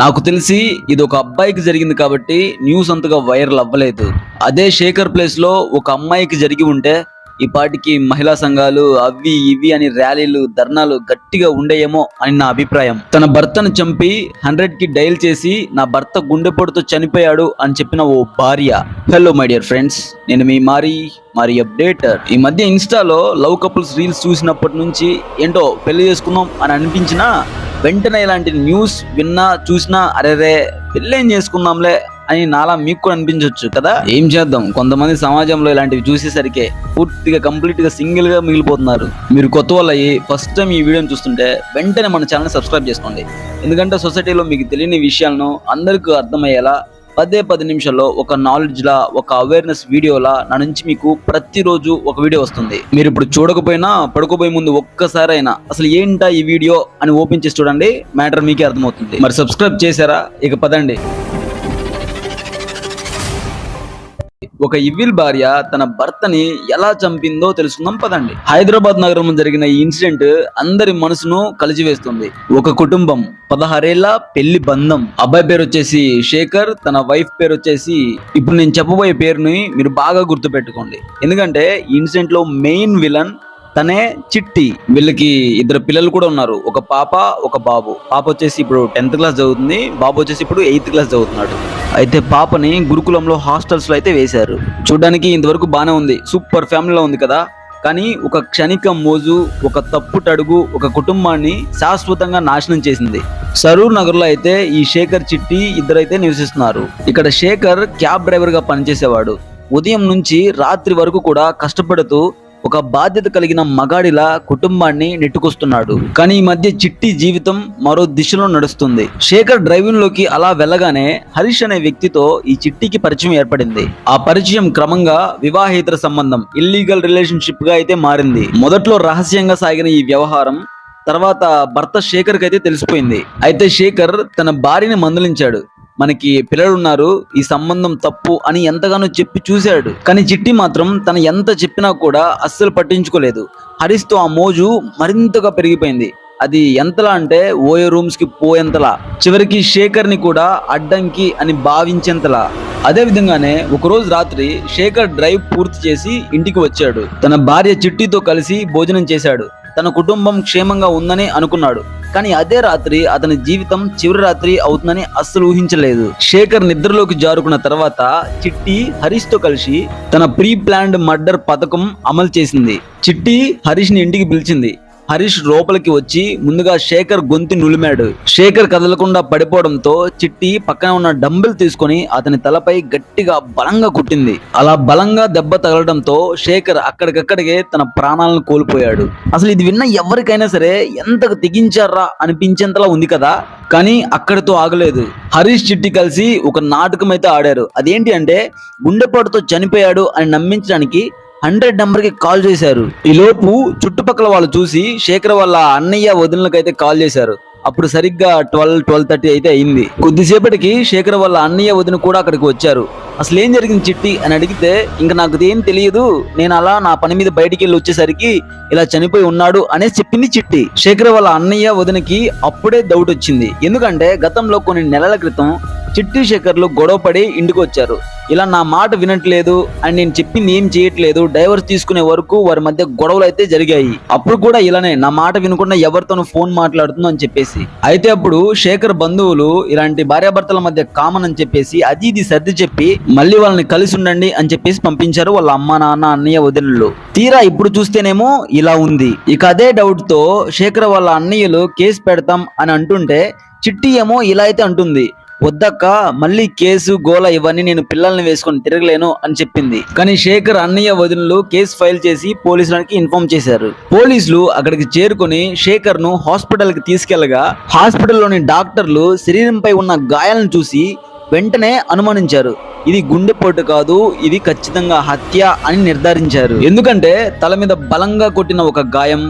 నాకు తెలిసి ఇది ఒక అబ్బాయికి జరిగింది కాబట్టి న్యూస్ అంతగా వైరల్ అవ్వలేదు. అదే శేఖర్ ప్లేస్లో ఒక అమ్మాయికి జరిగి ఉంటే ఈ పాటికి మహిళా సంఘాలు అవి ఇవి అని ర్యాలీలు ధర్నాలు గట్టిగా ఉండేయేమో అని నా అభిప్రాయం. తన భర్తను చంపి హండ్రెడ్కి డైల్ చేసి నా భర్త గుండెపోటుతో చనిపోయాడు అని చెప్పిన ఓ భార్య. హలో మై డియర్ ఫ్రెండ్స్ నేను మీ మారి మరి అప్డేటర్. ఈ మధ్య ఇన్స్టాలో లవ్ కపుల్స్ రీల్స్ చూసినప్పటి నుంచి ఏంటో పెళ్ళి చేసుకున్నాం అని అనిపించినా వెంటనే ఇలాంటి న్యూస్ విన్నా చూసినా అరేరే పెళ్ళేం చేసుకుందాంలే అని నాలా మీకు కూడా అనిపించవచ్చు కదా? ఏం చేద్దాం? కొంతమంది సమాజంలో ఇలాంటివి చూసేసరికి పూర్తిగా కంప్లీట్గా సింగిల్గా మిగిలిపోతున్నారు. మీరు కొత్త వాళ్ళు అయ్యి ఫస్ట్ టైం ఈ వీడియోని చూస్తుంటే వెంటనే మన ఛానల్ సబ్స్క్రైబ్ చేసుకోండి. ఎందుకంటే సొసైటీలో మీకు తెలియని విషయాలను అందరికీ అర్థమయ్యేలా పదే పది నిమిషాల్లో ఒక నాలెడ్జ్ లా ఒక అవేర్నెస్ వీడియోలా నా నుంచి మీకు ప్రతిరోజు ఒక వీడియో వస్తుంది. మీరు ఇప్పుడు చూడకపోయినా పడుకోబోయే ముందు ఒక్కసారైనా అసలు ఏంటా ఈ వీడియో అని ఓపెన్ చేసి చూడండి మ్యాటర్ మీకే అర్థమవుతుంది. మరి సబ్స్క్రైబ్ చేశారా? ఇక పదండి. ఒక ఇవిల్ భార్య తన భర్తని ఎలా చంపిందో తెలుసుకుందాం పదండి. హైదరాబాద్ నగరంలో జరిగిన ఈ ఇన్సిడెంట్ అందరి మనసును కలిచివేస్తుంది ఒక కుటుంబం పదహారేళ్ళ పెళ్ళి బంధం. అబ్బాయి పేరు వచ్చేసి శేఖర్ తన వైఫ్ పేరు వచ్చేసి ఇప్పుడు నేను చెప్పబోయే పేరుని మీరు బాగా గుర్తు పెట్టుకోండి ఎందుకంటే ఈ ఇన్సిడెంట్లో మెయిన్ విలన్ తనే చిట్టి. వీళ్ళకి ఇద్దరు పిల్లలు కూడా ఉన్నారు. ఒక పాప ఒక బాబు. పాప వచ్చేసి ఇప్పుడు టెన్త్ క్లాస్ చదువుతుంది. బాబు వచ్చేసి ఇప్పుడు ఎయిత్ క్లాస్ చదువుతున్నాడు. అయితే పాపని గురుకులంలో హాస్టల్స్లో అయితే వేశారు. చూడడానికి ఇంతవరకు బాగానే ఉంది. సూపర్ ఫ్యామిలీలో ఉంది కదా. కానీ ఒక క్షణిక మోజు ఒక తప్పుటడుగు ఒక కుటుంబాన్ని శాశ్వతంగా నాశనం చేసింది. సరూర్ నగర్లో అయితే ఈ శేఖర్ చిట్టి ఇద్దరైతే నివసిస్తున్నారు. ఇక్కడ శేఖర్ క్యాబ్ డ్రైవర్గా పనిచేసేవాడు. ఉదయం నుంచి రాత్రి వరకు కూడా కష్టపడుతూ ఒక బాధ్యత కలిగిన మగాడిలా కుటుంబాన్ని నెట్టుకొస్తున్నాడు. కానీ ఈ మధ్య చిట్టి జీవితం మరో దిశలో నడుస్తుంది. శేఖర్ డ్రైవింగ్లోకి అలా వెళ్ళగానే హరీష్ అనే వ్యక్తితో ఈ చిట్టికి పరిచయం ఏర్పడింది. ఆ పరిచయం క్రమంగా వివాహేతర సంబంధం ఇల్లీగల్ రిలేషన్షిప్గా అయితే మారింది. మొదట్లో రహస్యంగా సాగిన ఈ వ్యవహారం తర్వాత భర్త శేఖర్ అయితే తెలిసిపోయింది. అయితే శేఖర్ తన భార్యని మందలించాడు. మనకి పిల్లలు ఉన్నారు ఈ సంబంధం తప్పు అని ఎంతగానో చెప్పి చూశాడు. కానీ చిట్టి మాత్రం తన ఎంత చెప్పినా కూడా అస్సలు పట్టించుకోలేదు. హరీష్తో ఆ మోజు మరింతగా పెరిగిపోయింది. అది ఎంతలా అంటే ఓయో రూమ్స్కి పోయేంతలా. చివరికి శేఖర్ని కూడా అడ్డంకి అని భావించేంతలా. అదే విధంగానే ఒకరోజు రాత్రి శేఖర్ డ్రైవ్ పూర్తి చేసి ఇంటికి వచ్చాడు. తన భార్య చిట్టితో కలిసి భోజనం చేశాడు. తన కుటుంబం క్షేమంగా ఉందని అనుకున్నాడు. కానీ అదే రాత్రి అతని జీవితం చివరి రాత్రి అవుతుందని అస్సలు ఊహించలేదు. శేఖర్ నిద్రలోకి జారుకున్న తర్వాత చిట్టి హరీష్తో కలిసి తన ప్రీ ప్లాన్డ్ మర్డర్ పథకం అమలు చేసింది. చిట్టి హరీష్ని ఇంటికి పిలిచింది. హరీష్ లోపలికి వచ్చి ముందుగా శేఖర్ గొంతు నులిమాడు. శేఖర్ కదలకుండా పడిపోవడంతో చిట్టి పక్కన ఉన్న డంబెల్ తీసుకొని అతని తలపై గట్టిగా బలంగా కుట్టింది. అలా బలంగా దెబ్బ తగలడంతో శేఖర్ అక్కడికక్కడికే తన ప్రాణాలను కోల్పోయాడు. అసలు ఇది విన్న ఎవరికైనా సరే ఎంతకు తెగించారా అనిపించేంతలా ఉంది కదా? కానీ అక్కడితో ఆగలేదు. హరీష్ చిట్టి కలిసి ఒక నాటకం అయితే ఆడారు. అదేంటి అంటే గుండెపోటుతో చనిపోయాడు అని నమ్మించడానికి హండ్రెడ్ నెంబర్కి కాల్ చేశారు. ఈ లోపు చుట్టుపక్కల వాళ్ళు చూసి శేఖర్ వాళ్ళ అన్నయ్య వదినలకైతే కాల్ చేశారు. అప్పుడు సరిగ్గా ట్వెల్వ్ ట్వెల్వ్ థర్టీ అయితే అయింది. కొద్దిసేపటికి శేఖర్ వాళ్ళ అన్నయ్య వదిన కూడా అక్కడికి వచ్చారు. అసలు ఏం జరిగింది చిట్టి అని అడిగితే ఇంకా నాకు ఏం తెలియదు. నేను అలా నా పని మీద బయటికి వెళ్ళి వచ్చేసరికి ఇలా చనిపోయి ఉన్నాడు అనేసి చెప్పింది చిట్టి. శేఖర్ వాళ్ళ అన్నయ్య వదినకి అప్పుడే డౌట్ వచ్చింది. ఎందుకంటే గతంలో కొన్ని నెలల క్రితం చిట్టి శేఖర్లు గొడవపడి ఇంటికి వచ్చారు ఇలా నా మాట వినట్లేదు అని నేను చెప్పింది ఏం చేయట్లేదు. డైవర్స్ తీసుకునే వరకు వారి మధ్య గొడవలు అయితే జరిగాయి. అప్పుడు కూడా ఇలానే నా మాట వినకుండా ఎవరితోనూ ఫోన్ మాట్లాడుతుందో అని చెప్పేసి. అయితే అప్పుడు శేఖర్ బంధువులు ఇలాంటి భార్యాభర్తల మధ్య కామన్ అని చెప్పేసి అది ఇది సర్ది చెప్పి మళ్ళీ వాళ్ళని కలిసి ఉండండి అని చెప్పేసి పంపించారు వాళ్ళ అమ్మ నాన్న అన్నయ్య వదినలు. తీరా ఇప్పుడు చూస్తేనేమో ఇలా ఉంది. ఇక అదే డౌట్తో శేఖర్ వాళ్ళ అన్నయ్యలు కేసు పెడతాం అని అంటుంటే చిట్టి ఏమో ఇలా అయితే అంటుంది. వద్దక్క మళ్ళీ కేసు గోల ఇవన్నీ నేను పిల్లల్ని వేసుకొని తిరగలేను అని చెప్పింది. కానీ శేఖర్ అన్నయ్య వదినలు కేసు ఫైల్ చేసి పోలీసులకి ఇన్ఫార్మ్ చేశారు. పోలీసులు అక్కడికి చేరుకుని శేఖర్ను హాస్పిటల్కి తీసుకెళ్ళగా హాస్పిటల్లోని డాక్టర్లు శరీరంపై ఉన్న గాయాలను చూసి వెంటనే అనుమానించారు. ఇది గుండెపోటు కాదు ఇది ఖచ్చితంగా హత్య అని నిర్ధారించారు. ఎందుకంటే తల మీద బలంగా కొట్టిన ఒక గాయం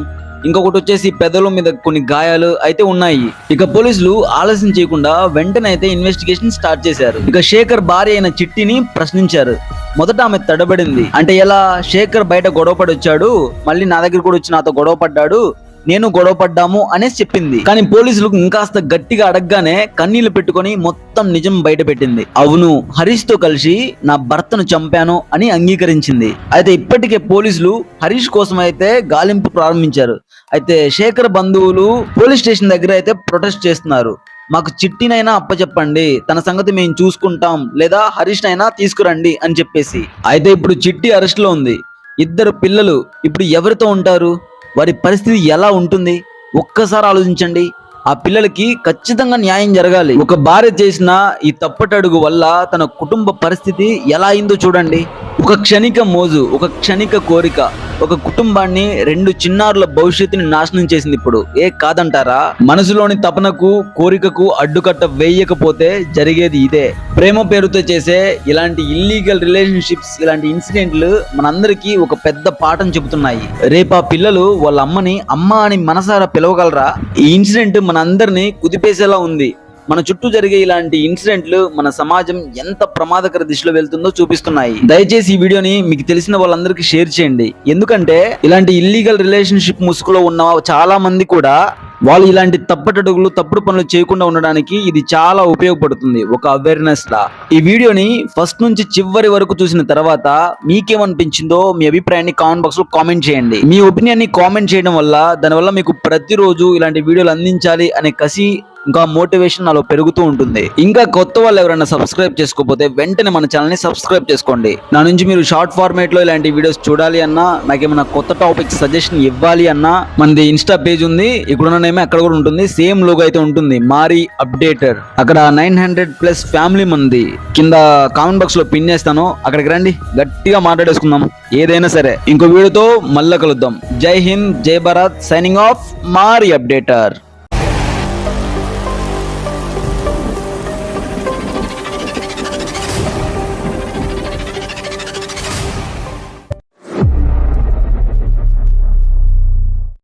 ఇంకొకటి వచ్చేసి పెదల మీద కొన్ని గాయాలు అయితే ఉన్నాయి. ఇక పోలీసులు ఆలస్యం చేయకుండా వెంటనే అయితే ఇన్వెస్టిగేషన్ స్టార్ట్ చేశారు. ఇక శేఖర్ భార్య అయిన చిట్టిని ప్రశ్నించారు. మొదట ఆమె తడబడింది. అంటే ఎలా? శేఖర్ బయట గొడవ పడి వచ్చాడు. మళ్ళీ నా దగ్గర కూడా వచ్చి నాతో గొడవ పడ్డాడు. నేను గొడవ పడ్డాము అనేసి చెప్పింది. కానీ పోలీసులకు ఇంకాస్త గట్టిగా అడగగానే కన్నీళ్ళు పెట్టుకొని మొత్తం నిజం బయట పెట్టింది. అవును హరీష్తో కలిసి నా భర్తను చంపాను అని అంగీకరించింది. అయితే ఇప్పటికే పోలీసులు హరీష్ కోసం అయితే గాలింపు ప్రారంభించారు. అయితే శేఖర్ బంధువులు పోలీస్ స్టేషన్ దగ్గర అయితే ప్రొటెస్ట్ చేస్తున్నారు. మాకు చిట్టినైనా అప్పచెప్పండి. తన సంగతి మేము చూసుకుంటాం. లేదా హరీష్ నైనా తీసుకురండి అని చెప్పేసి. అయితే ఇప్పుడు చిట్టి అరెస్ట్లో ఉంది. ఇద్దరు పిల్లలు ఇప్పుడు ఎవరితో ఉంటారు? వారి పరిస్థితి ఎలా ఉంటుంది? ఒక్కసారి ఆలోచించండి. ఆ పిల్లలకి ఖచ్చితంగా న్యాయం జరగాలి. ఒక భార్య చేసిన ఈ తప్పటడుగు వల్ల తన కుటుంబ పరిస్థితి ఎలా అయిందో చూడండి. ఒక క్షణిక మోజు ఒక క్షణిక కోరిక ఒక కుటుంబాన్ని రెండు చిన్నారుల భవిష్యత్తుని నాశనం చేసింది ఇప్పుడు. ఏ కాదంటారా? మనసులోని తపనకు కోరికకు అడ్డుకట్ట వేయకపోతే జరిగేది ఇదే. ప్రేమ పేరుతో చేసే ఇలాంటి ఇల్లీగల్ రిలేషన్షిప్స్ ఇలాంటి ఇన్సిడెంట్లు మనందరికీ ఒక పెద్ద పాఠం చెబుతున్నాయి. రేపు ఆ పిల్లలు వాళ్ళ అమ్మని అమ్మ అని మనసారా పిలవగలరా? ఈ ఇన్సిడెంట్ మనందరినీ కుదిపేసేలా ఉంది. మన చుట్టూ జరిగే ఇలాంటి ఇన్సిడెంట్లు మన సమాజం ఎంత ప్రమాదకర దిశలో వెళ్తుందో చూపిస్తున్నాయి. దయచేసి ఈ వీడియోని మీకు తెలిసిన వాళ్ళందరికీ షేర్ చేయండి. ఎందుకంటే ఇలాంటి ఇల్లీగల్ రిలేషన్షిప్ ముసుగులో ఉన్న చాలా మంది కూడా వాళ్ళు ఇలాంటి తప్పటడుగులు తప్పుడు పనులు చేయకుండా ఉండడానికి ఇది చాలా ఉపయోగపడుతుంది ఒక అవేర్నెస్ లా. ఈ వీడియోని ఫస్ట్ నుంచి చివరి వరకు చూసిన తర్వాత మీకేమనిపించిందో మీ అభిప్రాయాన్ని కామెంట్ బాక్స్లో కామెంట్ చేయండి. మీ ఒపీనియన్ని కామెంట్ చేయడం వల్ల దానివల్ల మీకు ప్రతిరోజు ఇలాంటి వీడియోలు అందించాలి అనే కసి ఇంకా మోటివేషన్ నాలో పెరుగుతూ ఉంటుంది. ఇంకా కొత్త వాళ్ళు ఎవరైనా సబ్స్క్రైబ్ చేసుకోకపోతే వెంటనే మన ఛానల్ని సబ్స్క్రైబ్ చేసుకోండి. నా నుంచి మీరు షార్ట్ ఫార్మేట్లో ఇలాంటి వీడియోస్ చూడాలి అన్నా నాకేమైనా కొత్త టాపిక్ సజెషన్ ఇవ్వాలి అన్నా మనది ఇన్స్టా పేజ్ ఉంది. ఇక్కడ నేమే అక్కడ కూడా ఉంటుంది. సేమ్ లోగో అయితే ఉంటుంది. మారి అప్డేటర్. అక్కడ నైన్ హండ్రెడ్ ప్లస్ ఫ్యామిలీ మంది. కింద కామెంట్ బాక్స్లో పిన్ చేస్తాను. అక్కడికి రండి. గట్టిగా మాట్లాడేసుకుందాం. ఏదైనా సరే. ఇంకో వీడియోతో మళ్ళా కలుద్దాం. జై హింద్ జై భారత్. సైనింగ్ ఆఫ్ మారి అప్డేటర్.